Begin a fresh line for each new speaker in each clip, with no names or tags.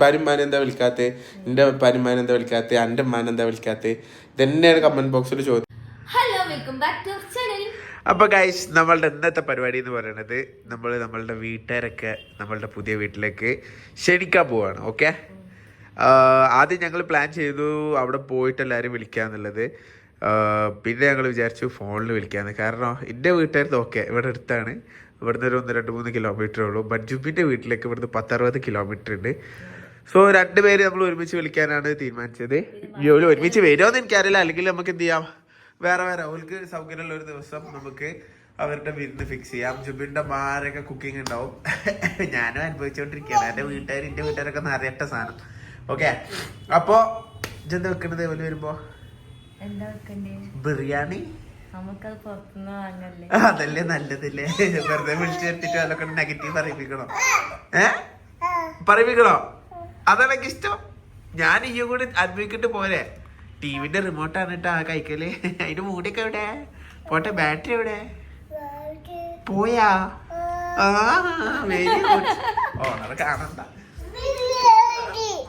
പാരുമാൻ എന്താ വിളിക്കാത്ത? എന്റെ പാരുമാൻ എന്താ വിളിക്കാത്ത? എന്റെ മാൻ എന്താ വിളിക്കാത്ത? ഇതന്നെയാണ് കമന്റ് ബോക്സിൽ ചോദ്യം.
Hello welcome back to channel
അപ്പൊ ഗൈസ് നമ്മളുടെ ഇന്നത്തെ പരിപാടി എന്ന് പറയുന്നത് നമ്മൾ നമ്മളുടെ വീട്ടുകാരൊക്കെ നമ്മളുടെ പുതിയ വീട്ടിലേക്ക് ക്ഷണിക്കാൻ പോവാണ് ഓക്കെ ആദ്യം ഞങ്ങൾ പ്ലാൻ ചെയ്തു അവിടെ പോയിട്ട് എല്ലാവരും വിളിക്കാന്നുള്ളത് എന്നുള്ളത്. പിന്നെ ഞങ്ങൾ വിചാരിച്ചു ഫോണിൽ വിളിക്കാന്ന്. കാരണം എന്റെ വീട്ടുകാർ ഓക്കെ ഇവിടെ അടുത്താണ്. ഇവിടുന്ന് ഒരു ഒന്ന് രണ്ട് മൂന്ന് കിലോമീറ്റർ ഉള്ളൂ. ബഡ്ജുബിന്റെ വീട്ടിലേക്ക് ഇവിടുന്ന് പത്തറുപത് കിലോമീറ്റർ ഉണ്ട്. സോ രണ്ടുപേര് നമ്മൾ ഒരുമിച്ച് വിളിക്കാനാണ് തീരുമാനിച്ചത്. ജോലി ഒരുമിച്ച് വരുമോ എന്ന് എനിക്കറിയില്ല. അല്ലെങ്കിൽ നമുക്ക് എന്ത് ചെയ്യാം? വേറെ വേറെ. അവർക്ക് സൗകര്യമുള്ള ഒരു ദിവസം നമുക്ക് അവരുടെ വിരുന്ന് ഫിക്സ് ചെയ്യാം. ജുബിന്റെ മാരൊക്കെ കുക്കിംഗ് ഉണ്ടാവും. ഞാനും അനുഭവിച്ചുകൊണ്ടിരിക്കുകയാണ് എന്റെ വീട്ടുകാർ എന്റെ വീട്ടുകാരൊക്കെ നിറയട്ട സാധനം. ഓക്കെ അപ്പോ ഇജെന്താ വെക്കണത്? ഓൽ വരുമ്പോ? ബിറിയാണി അതല്ലേ നല്ലതല്ലേ? വെറുതെ വിളിച്ചു വരുത്തിട്ട് അതൊക്കെ നെഗറ്റീവ് പറയിപ്പിക്കണോ? ഏ? പറയിപ്പിക്കണോ? അതാണ് ഇഷ്ടം. ഞാൻ ഈ കൂടി അനുഭവിക്കിട്ട് പോരെ ടിവിന്റെ റിമോട്ടാണ് കേട്ടോ ആ കൈക്കൽ. അതിന്റെ മൂടിയൊക്കെ എവിടെ? പോട്ടെ ബാറ്ററി എവിടെ? പോയാ? ആ ഗുഡ്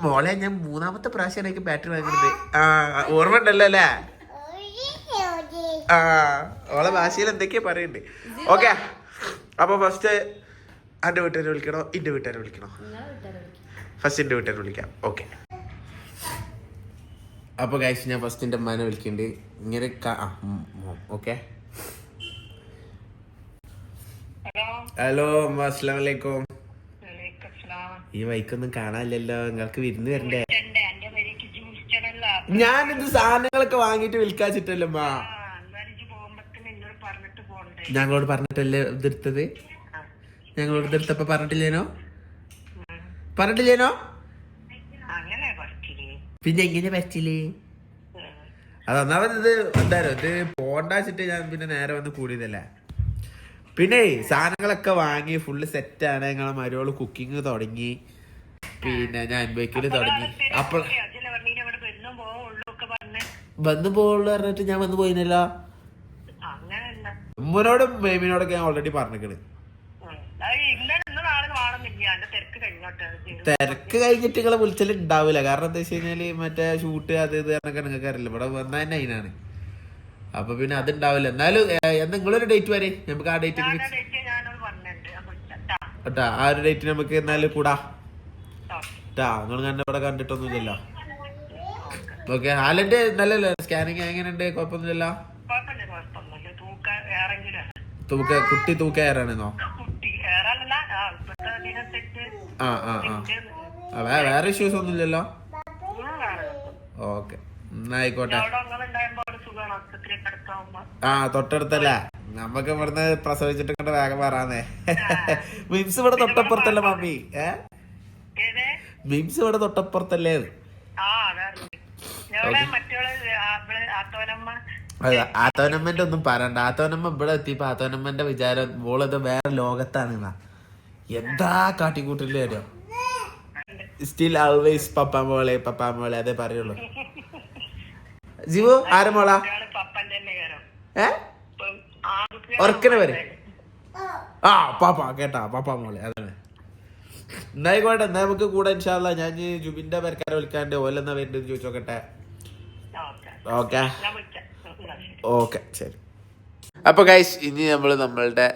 മോളെ ഞാൻ മൂന്നാമത്തെ പ്രാവശ്യം എനിക്ക് ബാറ്ററി വാങ്ങുന്നത് ആ ഓർമ്മ ഉണ്ടല്ലോ അല്ലേ? ആ ഓളെ ഭാഷയിൽ എന്തൊക്കെയാ പറയണ്ടേ? ഓക്കെ അപ്പൊ ഫസ്റ്റ് എന്റെ വീട്ടുകാരെ വിളിക്കണോ? എന്റെ വീട്ടുകാരെ വിളിക്കണോ?
നിങ്ങളെ
വീട്ടിൽ വിളിക്കാം. ഓക്കെ അപ്പൊ ഗൈസ് ഞാൻ ഫസ്റ്റ് അമ്മേനെ വിളിക്കുന്നുണ്ട് ഇങ്ങനെ ഓക്കെ ഹലോ അമ്മ അസ്സലാം വലൈക്കും ഈ മൈക്കൊന്നും കാണാനില്ലല്ലോ. നിങ്ങൾക്ക് വിരുന്ന് വരണ്ടേ? ഞാനിത് സാധനങ്ങളൊക്കെ വാങ്ങിട്ട് വിൽക്കാച്ചിട്ടല്ലോ അമ്മ ഞങ്ങളോട് പറഞ്ഞിട്ടല്ലേ ഇതെടുത്തത് ഞങ്ങളോട് ഇതെടുത്തപ്പോ പറഞ്ഞിട്ടില്ലേനോ? പറഞ്ഞിട്ടില്ലേനോ? പിന്നെ എങ്ങനെ പറ്റില്ലേ അത് ഒന്നാമത് ഇത് എന്തായാലും ഇത് പോണ്ടാച്ചിട്ട് ഞാൻ പിന്നെ നേരെ വന്ന് കൂടിയതല്ലേ. പിന്നെ സാധനങ്ങളൊക്കെ വാങ്ങി ഫുള്ള് സെറ്റാണ് ഞങ്ങളെ മരുവൾ കുക്കിംഗ് തുടങ്ങി. പിന്നെ ഞാൻ അനുഭവിക്കൽ തുടങ്ങി. അപ്പൊ വന്നു പോകുള്ളു പറഞ്ഞിട്ട് ഞാൻ വന്നു പോയിനല്ലോ? ഉമ്മനോടും ബേബിനോടൊക്കെ ഞാൻ ഓൾറെഡി പറഞ്ഞിക്കണ്. തിരക്ക് കഴിഞ്ഞിട്ട് നിങ്ങളെ വിളിച്ചാൽ ഉണ്ടാവില്ല കാരണം എന്താ വെച്ച് കഴിഞ്ഞാൽ മറ്റേ ഷൂട്ട് അത് ഇത് എന്നൊക്കെ നിങ്ങൾക്ക് അറിയില്ല. ഇവിടെ വന്ന തന്നെ അതിനാണ് അപ്പൊ പിന്നെ അത് ഉണ്ടാവില്ല എന്നാലും നിങ്ങളൊരു ഡേറ്റ് വരെ നമുക്ക് ആ ഡേറ്റ് കേട്ടാ ആ ഒരു ഡേറ്റ് നമുക്ക് എന്നാലും കൂടാ. കേട്ടാ നിങ്ങൾ കണ്ട ഇവിടെ കണ്ടിട്ടൊന്നുമില്ലല്ലോ. ഓക്കെ. ആലന്റെ നല്ലല്ലോ? സ്കാനിങ് എങ്ങനെയുണ്ട്? കുഴപ്പമൊന്നുമില്ല. തൂക്ക കുട്ടി തൂക്കയറാണെന്നോ ആ ആ ആ, വേറെ ഇഷ്യൂസ് ഒന്നും ഇല്ലല്ലോ? ഓക്കെ. എന്നായിക്കോട്ടെ. ആ തൊട്ടടുത്തല്ലേ? നമുക്ക് ഇവിടുന്ന് പ്രസവിച്ചിട്ട് കണ്ട് വേഗം പറയാന്നേ മിംസ് ഇവിടെ തൊട്ടപ്പുറത്തല്ലേ മമ്മി? ഏ? മിംസ് ഇവിടെ തൊട്ടപ്പുറത്തല്ലേ അതെ ആത്തോനമ്മന്റെ ഒന്നും പറയണ്ട. ആത്തോനമ്മ ഇവിടെ എത്തിയപ്പോ ആത്തോനമ്മന്റെ വിചാരം മോളത് വേറെ ലോകത്താണ് എന്നാ എന്താ കാട്ടിക്കൂട്ടില്ലേ അറിയോ സ്റ്റിൽ ആൾവേസ് പപ്പാ മോളെ പപ്പാ മോളെ അതേ പറയുള്ളൂ. ജിവു ആരെ മോളാ? ഏ? ഉറക്കനെ വരെ. ആ പാപ്പ കേട്ടാ പാപ്പ മോളെ അതാണ്. എന്നായിക്കോട്ടെ എന്നാ നമുക്ക് കൂടെ ഇൻഷാല്ല ഞാൻ ജുബിന്റെ പേരക്കാരെ വിളിക്കാണ്ട് ഓലെന്നാ വരുന്നത് ചോദിച്ചോക്കട്ടെ ഓക്കെ. ഓക്കെ. ശരി. അപ്പൊ ഗൈസ് ഇനി നമ്മൾ നമ്മളുടെ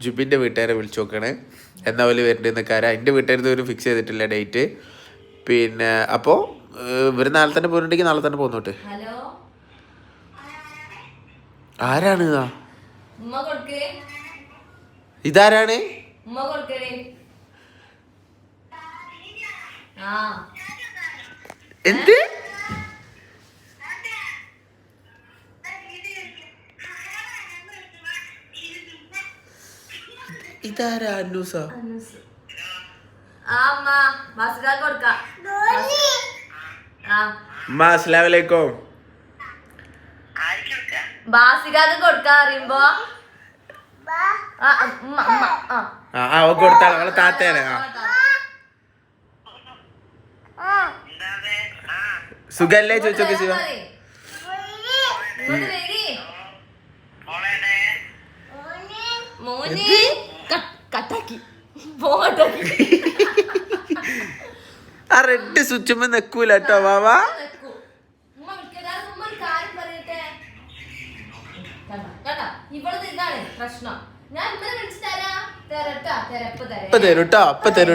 ജുബിന്റെ വീട്ടുകാരെ വിളിച്ചു നോക്കണേ. എന്നാ പോലെ വരേണ്ടതെന്നൊക്കെ കാര്യം എന്റെ വീട്ടുകാരുന്ന് ഒരു ഫിക്സ് ചെയ്തിട്ടില്ല ഡേറ്റ് പിന്നെ അപ്പോൾ ഇവർ നാളെ തന്നെ പോയിട്ടുണ്ടെങ്കിൽ നാളെ തന്നെ പോന്നോട്ട് ആരാണ് ഇതാരാണ്? എന്ത് ഇതാരാ അന്നൂസ
അനൂസ്. ആ അമ്മ ബസ്കാർ കൊടുക്ക ആ
അസ്സലാമു അലൈക്കും
ബാസികാക്ക് കൊടുക്കാ. അറിയുമ്പോ ആ,
കൊടുത്താളെ അവളെ സുഖല്ലേ ചോദിച്ചോക്കെ ശിവ
മോനി. കട്ടാക്കി. പോകട്ടാക്കി.
ആ റെഡ് സ്വിച്ചുമ്പോ നിക്കൂല കേട്ടോ വാവ
തരാം തരട്ടാ
ഇപ്പൊ തരൂ കേട്ടോ ഇപ്പൊ തരൂ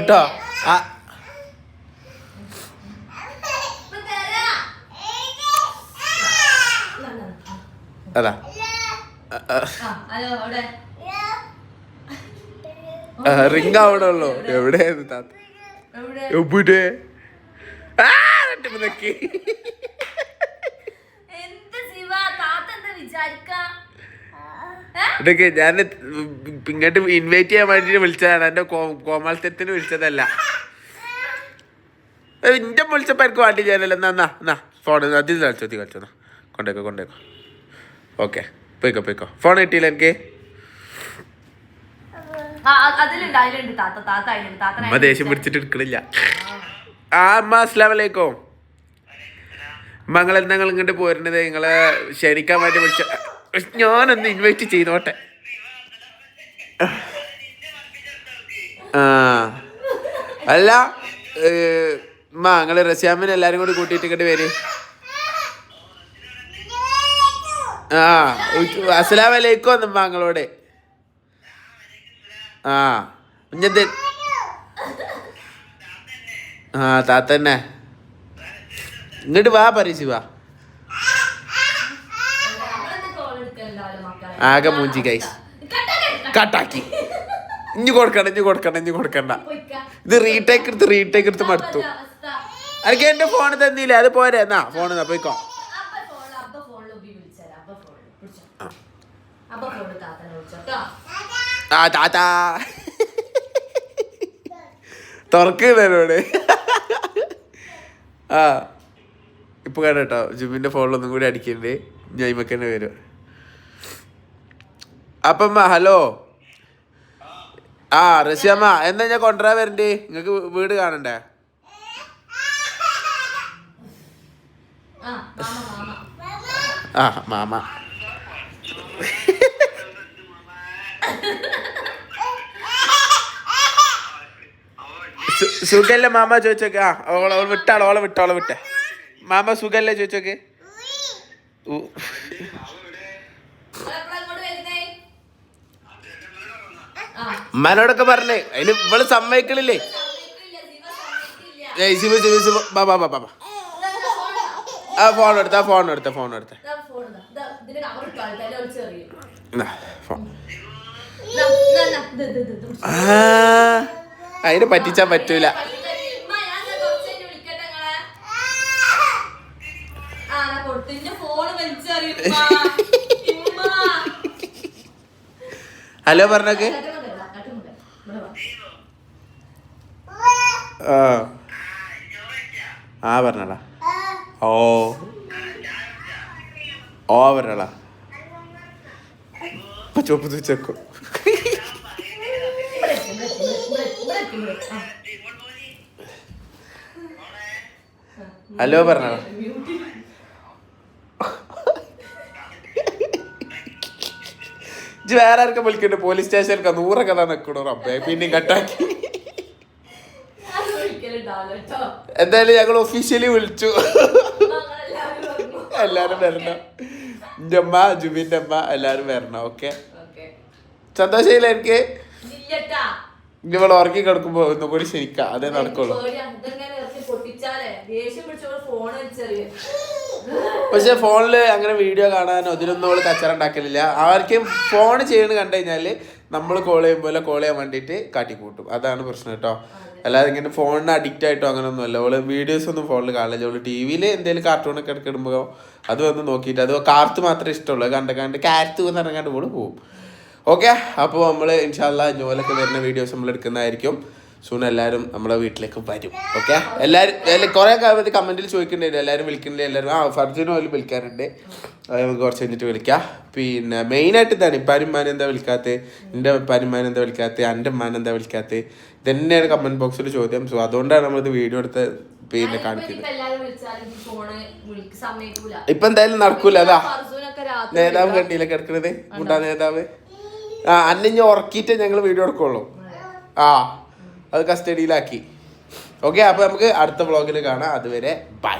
ആ.
ഇപ്പൊ.
അതാ.
ഹലോ അവിടെ.
റിങ് ആവണല്ലോ. എവിടെയായിരുന്നു താത്ത?
എവിടെ?
നിക്കി. ഇതൊക്കെ ഞാൻ ഇങ്ങോട്ട് ഇൻവൈറ്റ് ചെയ്യാൻ വേണ്ടിട്ട് വിളിച്ചതാണ്. എന്റെ കോമാളിത്തത്തിന് വിളിച്ചതല്ല. എന്റെ വിളിച്ചപ്പോ എനിക്ക് വേണ്ടി ചെയ്യാനല്ലോ എന്നാ എന്നാ ഫോൺ അതിൽ കളിച്ചോ കളിച്ചോ കൊണ്ടേക്കോ കൊണ്ടേക്കോ. ഓക്കെ പോയിക്കോ പോയിക്കോ. ഫോൺ കിട്ടിയില്ല എനിക്ക്.
അതിലുണ്ട് അതിലുണ്ട്. താത്ത താത്ത അതിലുണ്ട്. താത്ത
അമ്മ ദേഷ്യം പിടിച്ചിട്ട് എടുക്കണില്ല. ആ അമ്മ നിങ്ങൾ എന്താ നിങ്ങൾ ഇങ്ങോട്ട് പോരുന്നത്? നിങ്ങളെ ക്ഷണിക്കാൻ വേണ്ടി വിളിച്ച ഞാനൊന്ന് ഇൻവൈറ്റ് ചെയ്തോട്ടെ. ആ. അല്ല നിങ്ങൾ റസിയാമിനെ എല്ലാരും കൂടി കൂട്ടിയിട്ട് ഇങ്ങോട്ട് വരും. ആ അസ്സലാമലൈക്കും നിങ്ങളോട് ആ ഇഞ്ഞത് ആ താത്തന്നെ. ഇങ്ങോട്ട് വാ പരീക്ഷ വാ. ആകെ മൂഞ്ചി കൈ
കട്ടാക്കി,
ഇഞ്ഞു കൊടുക്കണ്ട ഇഞ്ഞു കൊടുക്കണ്ട ഇഞ്ഞു കൊടുക്കണ്ട. ഇത് റീടേക്ക് എടുത്ത് റീടേക്ക് എടുത്ത് മടുത്തു. അനക്ക് എന്റെ ഫോൺ തന്നില്ല അത് പോരെ. എന്നാ ഫോൺ എന്നാ പോയിക്കോ.
അപ്പ
ആ താത്താ. തുറക്കുന്നതിനോട് ആ ഇപ്പൊ കേട്ടോ ജിമ്മിന്റെ ഫോണിലൊന്നും കൂടി അടിക്കണ്ട്. ഞാൻ ഇമ്മക്കന്നെ വരും. അപ്പം ഹലോ. ആ റഷ്യമ്മ എന്താ ഞാൻ കൊണ്ടുവരാൻ വരണ്ടേ? നിങ്ങക്ക് വീട് കാണണ്ടേ?
ആ, മാമ, മാമ.
ആ മാമ സു- സുഖല്ലേ മാമ ചോദിച്ചോക്കെ? ആ ഓളെ ഓൾ വിട്ടാളെ ഓളെ വിട്ട ഓളെ വിട്ടെ. മാമ സുഖല്ലേ ചോദിച്ചോക്കെ?
മനോടൊക്കെ
ഉമ്മാനോടൊക്കെ പറഞ്ഞേ അതിന് ഇവൾ സമ്മതിക്കണില്ലേ. ഏയ് ശിവ ശിവ ശിവ ബാ ബാ ബാ ബാ. ആ ഫോൺ എടുത്ത ഫോൺ എടുത്ത ഫോൺ എടുത്ത.
ഫോൺ.
ആ. അതിന് പറ്റിച്ചാൻ പറ്റൂല. ഹലോ പറഞ്ഞോക്ക്. ആ ആ. പറഞ്ഞടാ ഓ. ഓ പറഞ്ഞടാ ചോപ്പ് ചുവപ്പ് തൂച്ചേക്കും. ഹലോ പറഞ്ഞോ ഇജ്ജ് വേറെ ആർക്കും വിളിക്കണ്ട പോലീസ് സ്റ്റേഷനിൽ നൂറൊക്കെ തന്നെ നിൽക്കണോ റബ്ബേ പിന്നെയും കട്ടാക്കി. എന്തായാലും ഞങ്ങൾ ഒഫീഷ്യലി വിളിച്ചു. എല്ലാരും വരണം എന്റെ അമ്മ ജുബിന്റെ അമ്മ എല്ലാരും വരണം ഓക്കെ. സന്തോഷമില്ല എനിക്ക്. ഇവൾ ഉറക്കി കിടക്കുമ്പോ ഒന്നും കൂടി ശരിക്ക അതേ നടക്കുള്ളൂ. പക്ഷെ ഫോണിൽ അങ്ങനെ വീഡിയോ കാണാനോ ഇതിനൊന്നും അവൾ കച്ചറ ഉണ്ടാക്കലില്ല. ആർക്കും ഫോൺ ചെയ്യണ കണ്ടു കഴിഞ്ഞാൽ നമ്മൾ കോൾ ചെയ്യുമ്പോൾ കോൾ ചെയ്യാൻ വേണ്ടിയിട്ട് കാട്ടിക്കൂട്ടും. അതാണ് പ്രശ്നം കേട്ടോ. അല്ലാതെ ഇങ്ങനെ ഫോണിന് അഡിക്റ്റ് ആയിട്ടോ അങ്ങനെയൊന്നും അല്ല അവൾ വീഡിയോസ് ഒന്നും ഫോണിൽ കാണില്ല. അവൾ ടി വിയിൽ എന്തെങ്കിലും കാർട്ടൂണൊക്കെ ഇടക്കിടുമ്പോ അത് വന്ന് നോക്കിയിട്ട് അത് കാർത്ത് മാത്രമേ ഇഷ്ടമുള്ളൂ. കണ്ട കണ്ട് കാരത്ത് എന്ന് പറഞ്ഞാണ്ട് പോൾ പോവും. ഓക്കെ അപ്പോൾ നമ്മൾ ഇൻഷാല്ല ജോലൊക്കെ വരുന്ന വീഡിയോസ് നമ്മൾ എടുക്കുന്നതായിരിക്കും. സൂൺ എല്ലാവരും നമ്മളെ വീട്ടിലേക്ക് വരും ഓക്കെ? എല്ലാവരും എല്ലാ കുറേ കാലത്ത് കമന്റിൽ ചോദിക്കുന്നുണ്ട് എല്ലാവരും വിളിക്കുന്നുണ്ട് എല്ലാവരും ആ ഫർജുനും പോലും വിളിക്കാറുണ്ട്. അത് നമുക്ക് കുറച്ച് കഴിഞ്ഞിട്ട് വിളിക്കാം. പിന്നെ മെയിനായിട്ട് ഇതാണ് ഇപ്പാരിമാനം എന്താ വിളിക്കാത്ത? എന്റെ ഇപ്പാരും എന്താ വിളിക്കാത്ത? എന്റെ മാൻ എന്താ വിളിക്കാത്ത? ഇതന്നെയാണ് കമന്റ് ബോക്സിൽ ചോദ്യം. സോ അതുകൊണ്ടാണ് നമ്മളിത് വീഡിയോ എടുത്ത് പിന്നെ കാണിക്കുന്നത്.
ഇപ്പൊ
എന്തായാലും നടക്കൂല അതാ. നേതാവ്
കണ്ടിയിലൊക്കെ
എടുക്കണത് കിടക്കണത് മുണ്ടാ നേതാവ്? ആ അന്നെ ഉറക്കിയിട്ടേ ഞങ്ങൾ വീഡിയോ എടുക്കുള്ളൂ. ആ അത് കസ്റ്റഡിയിലാക്കി ഓക്കെ അപ്പൊ നമുക്ക് അടുത്ത വ്ളോഗിൽ കാണാം. അതുവരെ ബൈ